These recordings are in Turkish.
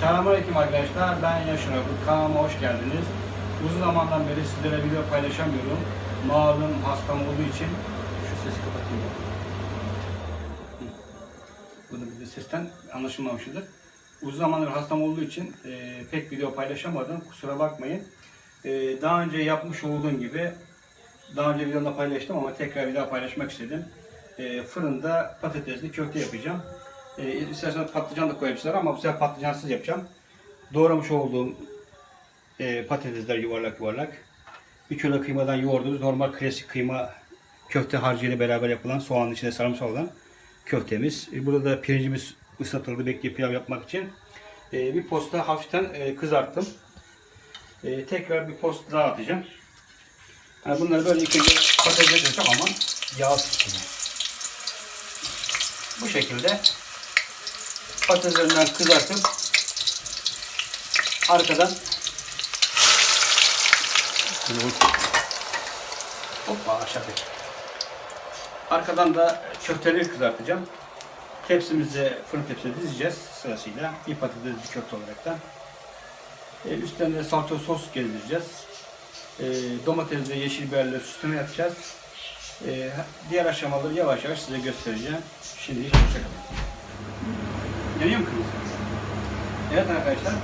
Selamünaleyküm arkadaşlar. Ben Yaşar Akut. Kanalıma hoş geldiniz. Uzun zamandan beri sizlere video paylaşamıyorum. Malum hastam olduğu için şu sesi kapatayım. Bunu bir sesten anlaşılmamıştır. Uzun zamandır hastam olduğu için e, pek video paylaşamadım. Kusura bakmayın. E, daha önce yapmış olduğum gibi daha önce videomda paylaştım ama tekrar bir daha paylaşmak istedim. E, fırında patatesli köfte yapacağım. E, isterseniz patlıcan da koyabilirsiniz ama bu sefer patlıcansız yapacağım. Doğramış olduğum e, patatesler yuvarlak yuvarlak. Bir kilo kıymadan yoğurduğumuz normal klasik kıyma köfte harcıyla beraber yapılan soğanın içine sarımsak olan köftemiz. E, burada da pirincimiz ıslatıldı bekliyor pilav yapmak için. E, bir posta hafiften e, kızarttım. E, tekrar bir posta daha atacağım. Yani bunları böyle ilk önce patatesle tamamen yağ tutacağım. Bu şekilde patateslerinden kızartıp arkadan Hoppa aşağı. Arkadan da köfteleri kızartacağım. Tepsimize, fırın tepsine dizeceğiz sırasıyla. Bir patates, bir köfte olarak da. E, üstlerine salça sos gezdireceğiz. E, domates ve yeşil biberle süsleme yapacağız. E, diğer aşamaları yavaş yavaş size göstereceğim. Şimdi hoşçakalın. Yanıyor mu kırmızı? Evet arkadaşlar.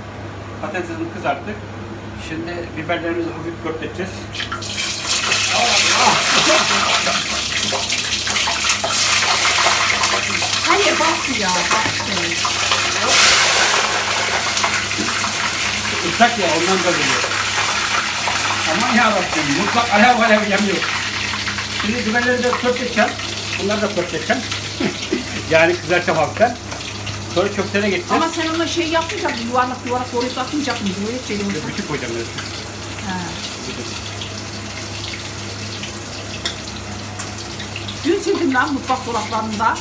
Patatesini kızarttık. Şimdi biberlerimizi hafif köpleteceğiz. Hayır bak ya. Islak ya ondan da geliyor. Aman yarabbim mutfak alev alev yanıyor. Şimdi biberleri de köpleteceğim. Bunları da köpleteceğim. yani kızartacağım hafiften. Sonra köftene geçeceğiz. Ama sen ona şey yapmayacaksın, yuvarlak yuvarlak doğrayıp atmayacaksın. Böyle şey olacak. Bütün koyacağım. Ha. Dün sildim lan mutfak dolaplarında.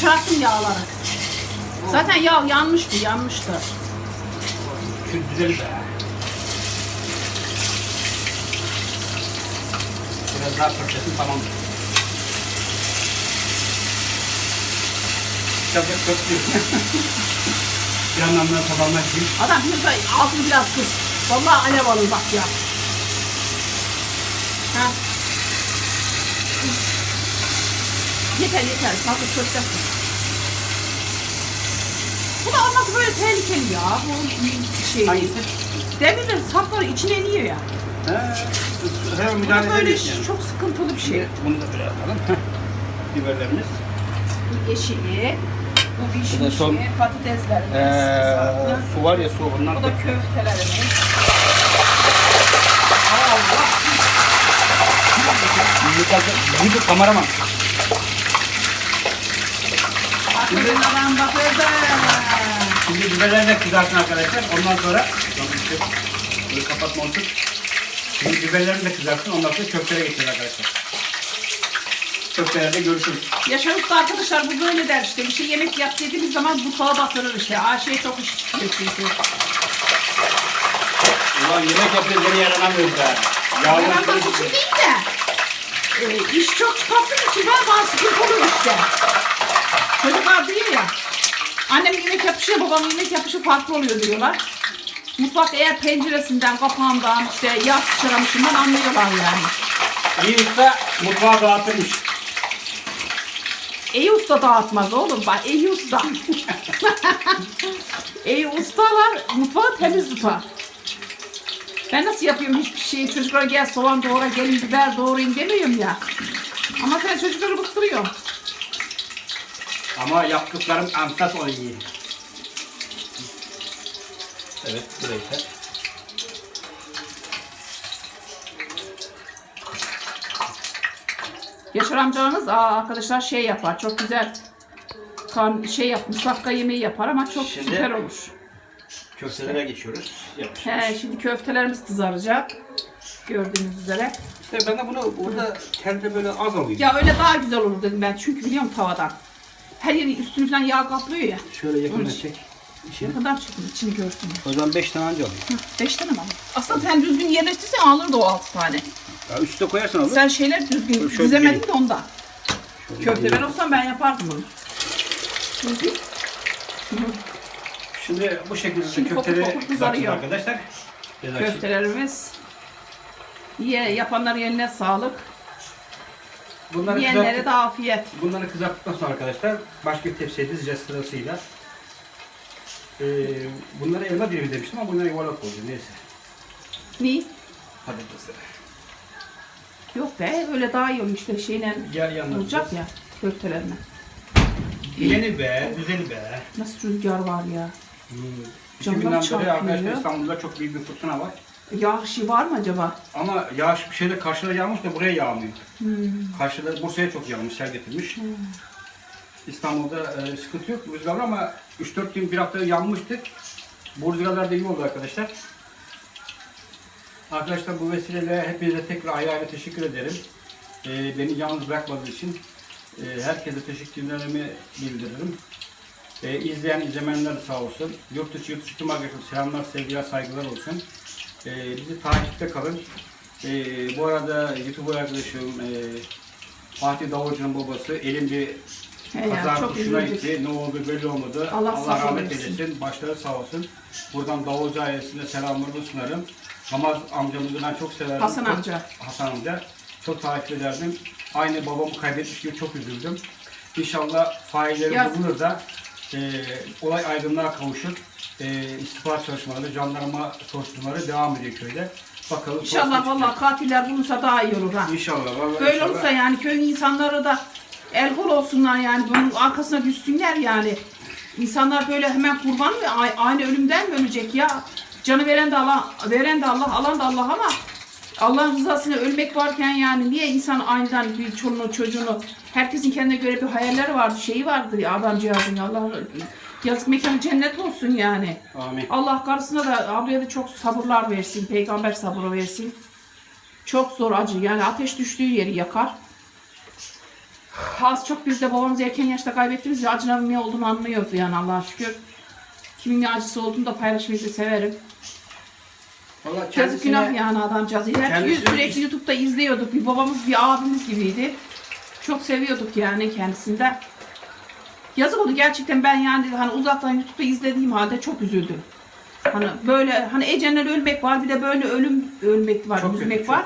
Çıkarttım yağları. Zaten yağ yanmıştı, yanmıştı. Şu düzeli be. Biraz daha köftesin tamam. Bir yandan da tabanlar gibi. Adam de altını biraz kız. Vallahi alev alır bak ya. Ha. Yeter yeter. Fazla köftesin. Bu da olması böyle tehlikeli ya. Bu şey. Hangisi? Demirler sapları içine iniyor ya. He, hemen Bu müdahale da böyle edemeyiz yani. çok sıkıntılı bir şey. Şimdi bunu da böyle yapalım. Biberlerimiz. Yeşili, bu pişmişi, son- patateslerimiz, Ee, su var ya su bunlar bu da köftelerimiz. Allah! Bir kameraman. Şimdi biberler de kızarsın arkadaşlar. Ondan sonra Böyle kapatma tut. Şimdi biberlerini de kızarsın. Ondan sonra köftelere geçeceğiz arkadaşlar. Köftelerde görüşürüz. Yaşar Usta arkadaşlar bu böyle der işte bir şey yemek yap dediğimiz zaman mutfağa batırır işte. Ayşe'ye çok iş çıkıyor çünkü. Ulan yemek yapıyoruz yaranamıyoruz be. Yağlı Yalan için değil de. E, iş çok çıkarttığım için ben bana sıkıntı oluyor işte. Çocuklar diyor ya. Annem yemek yapışı, babam yemek yapışı farklı oluyor diyorlar. Mutfak eğer penceresinden, kapağından, işte yağ sıçramışından anlıyorlar yani. İyi usta mutfağı dağıtırmış. İyi usta dağıtmaz oğlum bak iyi usta. iyi ustalar mutfağı temiz tutar. Ben nasıl yapıyorum hiçbir şeyi çocuklara gel soğan doğra gelin biber doğrayın demiyorum ya. Ama sen çocukları bıktırıyorsun. Ama yaptıklarım enfes o iyi. Evet, burayı da. Yaşar amcanız aa, arkadaşlar şey yapar çok güzel kan şey yap musakka yemeği yapar ama çok Şimdi- süper olur. Köftelere geçiyoruz. Yavaş He, şimdi köftelerimiz kızaracak. Gördüğünüz üzere. İşte ben de bunu burada telde böyle az alayım. Ya öyle daha güzel olur dedim ben. Çünkü biliyorum tavadan. Her yeri üstünü falan yağ kaplıyor ya. Şöyle yakına Onun- çek. Ne kadar çıktı içini görsün. O zaman 5 tane anca alayım. Beş tane mi aldın? Aslında sen düzgün yerleştirsen alırdı o altı tane. Ya üstte koyarsan olur. Sen şeyler düzgün Şöyle dizemedin geleyim. de ondan. Şöyle Köfte ben olsam ben yapardım onu. Şimdi bu şekilde Şimdi köfteleri kızarıyor. arkadaşlar. Biraz açayım. Köftelerimiz. Ye, yapanların eline sağlık. Bunları, Yiyenlere kızart, de afiyet. bunları kızarttıktan sonra arkadaşlar başka bir tepsiye dizeceğiz sırasıyla. Ee, bunları elma dilimi demiştim ama bunlar yuvarlak oldu. Neyse. Ne? Hadi kızlar. Yok be öyle daha iyi olmuş işte şeyle Gel yanına. olacak ya köftelerine. Yeni be, güzeli be. Nasıl rüzgar var ya. Hmm. Camlar günden beri çarpıyor. arkadaşlar İstanbul'da çok büyük bir fırtına var. Yağışı var mı acaba? Ama yağış bir şeyde karşıda yağmış da buraya yağmıyor. Hmm. Karşıda Bursa'ya çok yağmış, sel getirmiş. İstanbul'da e, sıkıntı yok rüzgar var ama 3-4 gün bir hafta yanmıştık. Bu rüzgarlar da iyi oldu arkadaşlar. Arkadaşlar bu vesileyle hepinize tekrar ayrı ayrı teşekkür ederim. E, beni yalnız bırakmadığı için e, herkese teşekkürlerimi bildiririm. E, izleyen izlemeyenler sağ olsun. Yurt dışı yurt dışı tüm arkadaşlar selamlar, sevgiler, saygılar olsun. E, bizi takipte kalın. E, bu arada YouTuber arkadaşım e, Fatih Davulcu'nun babası elim bir He ya, çok kuşuna üzüldük. gitti. Ne oldu belli olmadı. Allah Allah, rahmet eylesin. Başları sağ olsun. Buradan Davulcu ailesine selamlarımı sunarım. Hamaz amcamızı ben çok severdim. Hasan amca. Hasan amca. Çok takip ederdim. Aynı babamı kaybetmiş gibi çok üzüldüm. İnşallah failleri Ya- bulunur da e, olay aydınlığa kavuşur. E, istihbarat çalışmaları, jandarma soruşturmaları devam ediyor köyde. Bakalım. İnşallah vallahi katiller bulursa daha iyi olur ha. çıkacak. İnşallah. Vallahi Böyle inşallah. olursa yani köyün insanları da el kol olsunlar yani bunun arkasına düşsünler yani. İnsanlar böyle hemen kurban mı A- aynı ölümden mi ölecek ya? Canı veren de Allah, veren de Allah, alan da Allah ama Allah'ın rızasına ölmek varken yani niye insan aniden bir çoluğunu çocuğunu herkesin kendine göre bir hayalleri vardı, şeyi vardır ya adamcağızın Allah yazık mekanı cennet olsun yani. Amin. Allah karısına da ablaya da çok sabırlar versin, peygamber sabırı versin. Çok zor acı yani ateş düştüğü yeri yakar. Az çok biz de babamızı erken yaşta kaybettiğimiz için acıların ne olduğunu anlıyoruz yani Allah'a şükür. Kimin ne acısı olduğunu da paylaşmayı da severim. Vallahi Yazık günah yani adamcağız. Her Kendisi- sürekli YouTube'da izliyorduk. Bir babamız bir abimiz gibiydi. Çok seviyorduk yani kendisinden. Yazık oldu gerçekten ben yani hani uzaktan YouTube'da izlediğim halde çok üzüldüm. Hani böyle hani Ece'nin ölmek var bir de böyle ölüm ölmek var, Çok kötü, üzmek çok. var.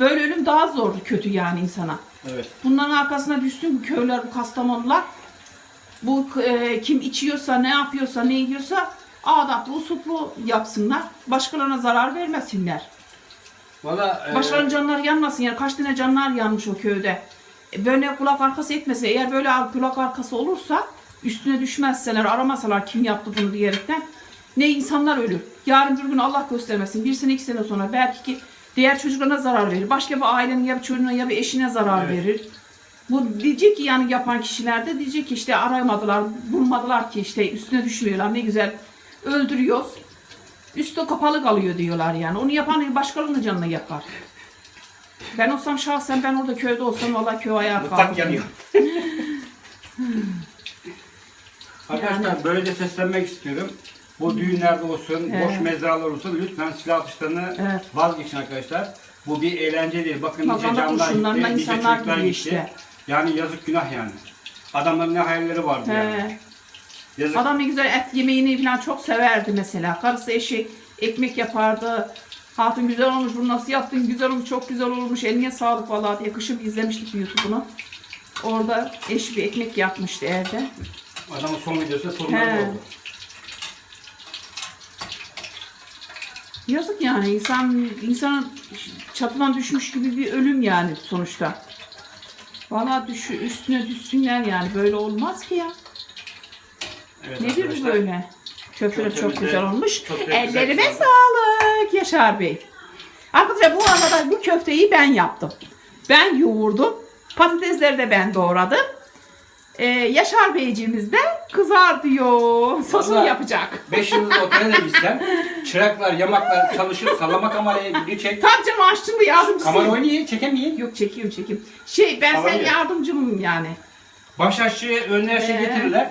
Böyle ölüm daha zor kötü yani insana. Evet. Bunların arkasına düşsün bu köyler, bu Kastamonular. Bu e, kim içiyorsa, ne yapıyorsa, ne yiyorsa adaplı, usuplu yapsınlar. Başkalarına zarar vermesinler. Valla e, Başkalarının canları yanmasın. Yani kaç tane canlar yanmış o köyde. E, Böyle kulak arkası etmese, eğer böyle kulak arkası olursa, üstüne düşmezseler, aramasalar kim yaptı bunu diyerekten ne insanlar ölür. Yarın bir gün Allah göstermesin. Bir sene iki sene sonra belki ki diğer çocuklarına zarar verir. Başka bir ailenin ya bir çocuğuna ya bir eşine zarar Evet. verir. Bu diyecek ki yani yapan kişiler de diyecek ki işte aramadılar, bulmadılar ki işte üstüne düşmüyorlar ne güzel öldürüyoruz. Üstü kapalı kalıyor diyorlar yani. Onu yapan başkalarının canına yakar. Ben olsam şahsen ben orada köyde olsam valla köy ayağa Mutfak kalkar. yanıyor. Arkadaşlar böylece seslenmek istiyorum. Bu düğünlerde olsun, Evet. boş mezralar olsun lütfen silah atışlarını Evet. vazgeçin arkadaşlar. Bu bir eğlence değil. Bakın nice canlar kurşunlarına gitti, nice insanlar çocuklar gidiyor gitti. işte. Yani yazık günah yani. Adamların ne hayalleri vardı yani. He. Yazık. Adam ne güzel et yemeğini falan çok severdi mesela. Karısı eşi ekmek yapardı. Hatun güzel olmuş, bunu nasıl yaptın, güzel olmuş, çok güzel olmuş, eline sağlık vallahi diye kışın izlemiştik YouTube'unu. Orada eşi bir ekmek yapmıştı evde. Adamın son videosu torunları He. oldu. Yazık yani insan insan çatıdan düşmüş gibi bir ölüm yani sonuçta. Vallahi düş, üstüne düşsünler yani böyle olmaz ki ya. Evet Nedir bu arkadaşlar. böyle? Köfteler çok Köftemiz de güzel olmuş. çok da güzel Ellerime kızardı. sağlık Yaşar Bey. Arkadaşlar bu arada bu köfteyi ben yaptım. Ben yoğurdum. Patatesleri de ben doğradım. Ee, Yaşar Beyciğimiz de kızar diyor. Sosunu Vallahi- yapacak. 5 yıldız otele de gitsem çıraklar, yamaklar çalışır, sallama kamerayı video çek. Tabii canım bu yardımcısıyım. Kamera oynayın, çekemeyin. Yok çekiyorum çekiyorum. Şey ben Tamam sen ya. yardımcımım yani. Baş aşçı önüne her şey Ee? getirirler.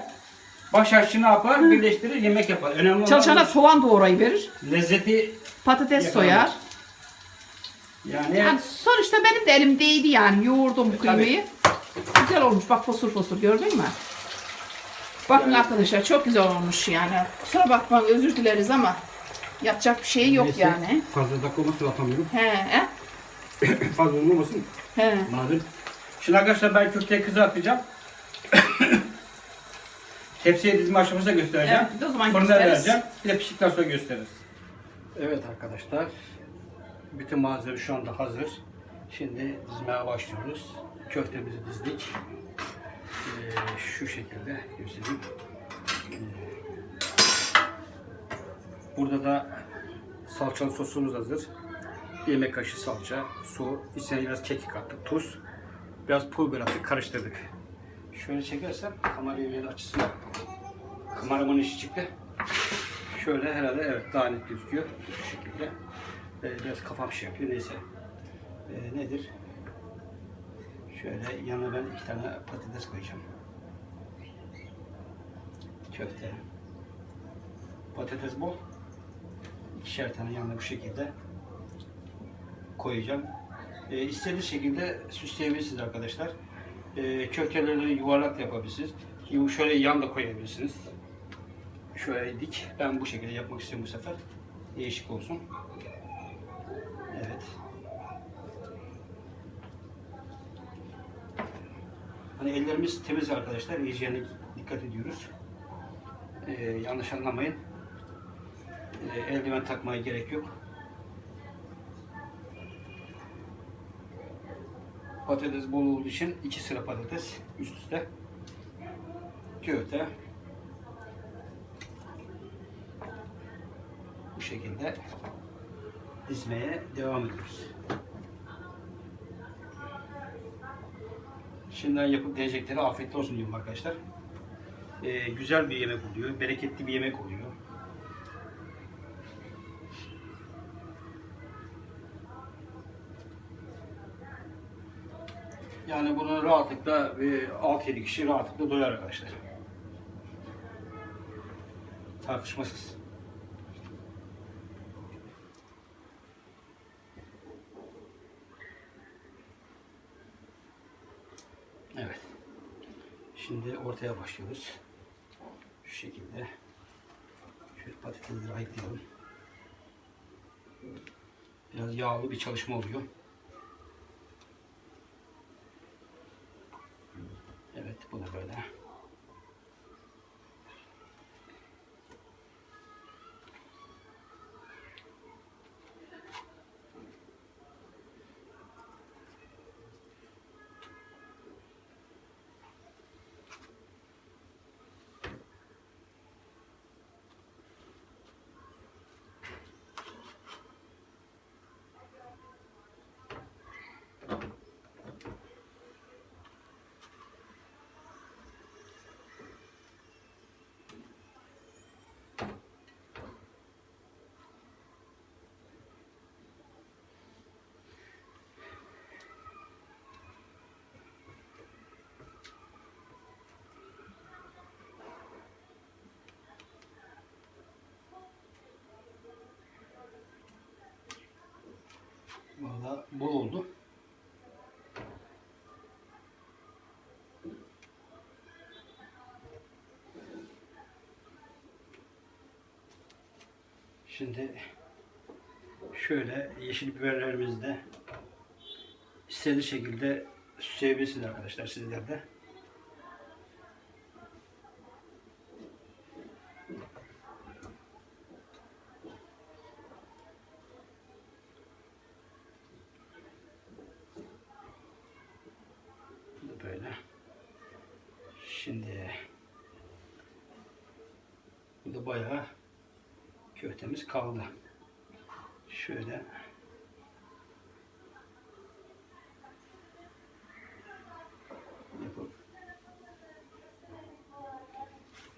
Baş aşçı ne yapar? Birleştirir, yemek yapar. Önemli olan Çalışana soğan doğrayı verir. lezzeti Patates Yakalar. soyar. yani, Yani sonuçta benim de elimdeydi yani yoğurdum E, kıymayı. Güzel olmuş bak fosur fosur gördün mü? Bakın Yani- arkadaşlar çok güzel olmuş yani. Kusura bakmayın özür dileriz ama yapacak bir şey yok Neyse, yani. Fazla dakika olmasın atamıyorum. He, fazla olmasın. he. Malum. Şimdi arkadaşlar ben köfteyi kızartacağım. Tepsiye dizme aşamasını da göstereceğim. Evet, o zaman Fırına vereceğim. Bir de piştikten sonra gösteririz. Evet arkadaşlar. Bütün malzeme şu anda hazır. Şimdi dizmeye başlıyoruz. Köftemizi dizdik. Ee, şu şekilde göstereyim. Ee, Burada da salçalı sosumuz hazır. Bir yemek kaşığı salça, su, içine biraz kekik attık, tuz, biraz pul attık, karıştırdık. Şöyle çekersem kamerayı bir açısına kameramanın işi çıktı. Şöyle herhalde evet daha net gözüküyor şu şekilde. Ee, biraz kafam şey yapıyor neyse. Ee, nedir? Şöyle yanına ben iki tane patates koyacağım. Köfte. Patates bol. İkişer tane yanına bu şekilde koyacağım. E, istediğiniz şekilde süsleyebilirsiniz arkadaşlar. E, köfteleri yuvarlak yapabilirsiniz. Şöyle yan da koyabilirsiniz. Şöyle dik. Ben bu şekilde yapmak istiyorum bu sefer. Değişik olsun. Evet. Hani ellerimiz temiz arkadaşlar. Hijyene dikkat ediyoruz. E, yanlış anlamayın. E, eldiven takmaya gerek yok. Patates bol olduğu için iki sıra patates üst üste. Köfte. Bu şekilde dizmeye devam ediyoruz. Şimdiden yapıp deneyecekleri afiyetli olsun diyorum arkadaşlar. Ee, güzel bir yemek oluyor, bereketli bir yemek oluyor. Yani bunu rahatlıkla bir 6-7 kişi rahatlıkla doyar arkadaşlar. Tartışmasız. Evet. Şimdi ortaya başlıyoruz. Şu şekilde. Şöyle patatesleri ayıklayalım. Biraz yağlı bir çalışma oluyor. Evet, bu da böyle. Bol oldu. Şimdi şöyle yeşil biberlerimizi de istediğiniz şekilde süsleyebilirsiniz arkadaşlar sizler de. Bu da böyle. Şimdi bu da bayağı köftemiz kaldı. Şöyle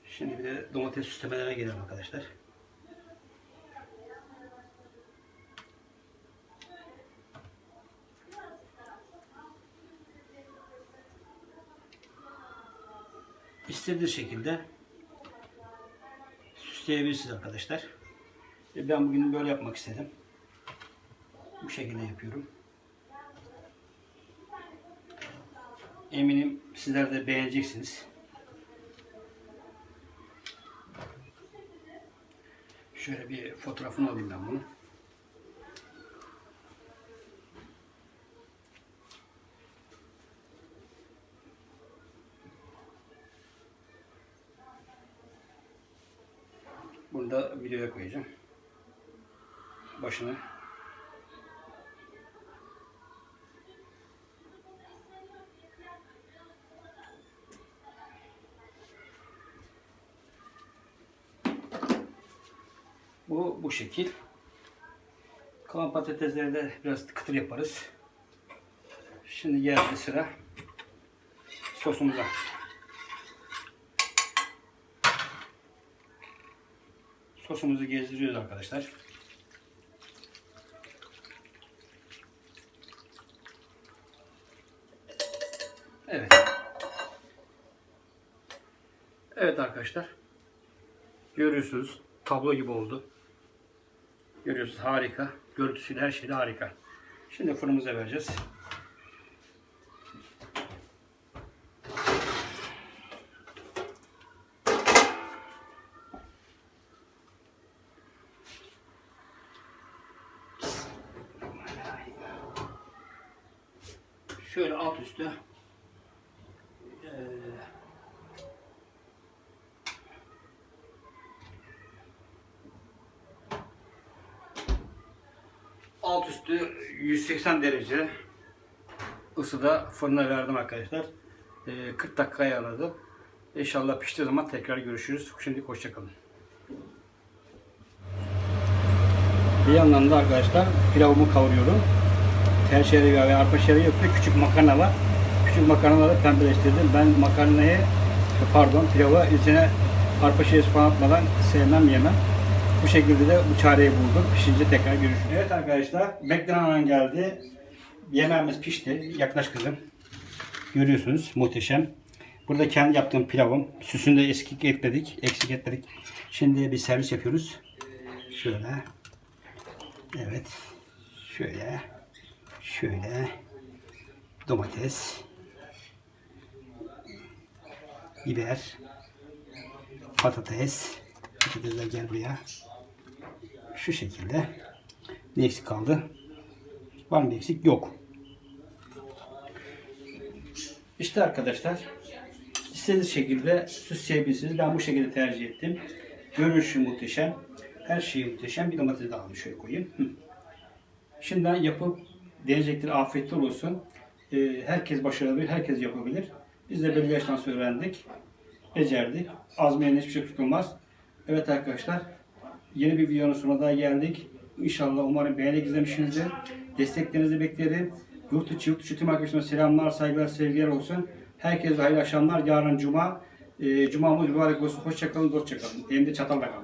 Şimdi bir de domates süslemelerine gelelim arkadaşlar. İstediğiniz şekilde süsleyebilirsiniz arkadaşlar. E, ben bugün böyle yapmak istedim. Bu şekilde yapıyorum. Eminim sizler de beğeneceksiniz. Şöyle bir fotoğrafını alayım ben bunu. Videoya koyacağım. Başına. Bu bu şekil. Kalan patatesleri de biraz kıtır yaparız. Şimdi geldi sıra sosumuza. Sosumuzu gezdiriyoruz arkadaşlar. Evet. Evet arkadaşlar. Görüyorsunuz tablo gibi oldu. Görüyorsunuz harika. Görüntüsüyle her şeyde harika. Şimdi fırınımıza vereceğiz. Şöyle alt üstü eee, alt üstü 180 derece ısıda fırına verdim arkadaşlar. Eee, 40 dakika ayarladım. İnşallah piştiği zaman tekrar görüşürüz. Şimdi hoşçakalın. Bir yandan da arkadaşlar pilavımı kavuruyorum. Tel şehriye ve arpa şehriye yok. Küçük makarna var. Küçük makarnaları pembeleştirdim. Ben makarnayı, pardon pilavı içine arpa şehriyesi falan atmadan sevmem yemem. Bu şekilde de bu çareyi buldum. Pişince tekrar görüşürüz. Evet arkadaşlar beklenen geldi. Yemeğimiz pişti. Yaklaş kızım. Görüyorsunuz muhteşem. Burada kendi yaptığım pilavım. Süsünü de eksik etmedik. Eksik etmedik. Şimdi bir servis yapıyoruz. Şöyle. Evet. Şöyle. Şöyle. Domates. Biber. Patates. Patatesler gel buraya. Şu şekilde. Ne eksik kaldı? Var mı eksik? Yok. İşte arkadaşlar istediğiniz şekilde süsleyebilirsiniz. Ben bu şekilde tercih ettim. Görünüşü muhteşem. Her şeyi muhteşem. Bir domates daha alayım şöyle koyayım. Şimdiden yapıp deneyecektir. Afiyetler olsun. Ee, herkes başarabilir. Herkes yapabilir. Biz de belli yaştan sonra öğrendik. Becerdik. Azmeyen hiçbir şey tutulmaz. Evet arkadaşlar. Yeni bir videonun sonuna daha geldik. İnşallah umarım beğenerek izlemişsinizdir. Desteklerinizi beklerim. Yurt içi, yurt dışı tüm arkadaşlarıma selamlar, saygılar, sevgiler olsun. Herkese hayırlı akşamlar. Yarın Cuma. Ee, Cumamız mübarek olsun. Hoşçakalın, hoşçakalın. Elimde çatalla kalın.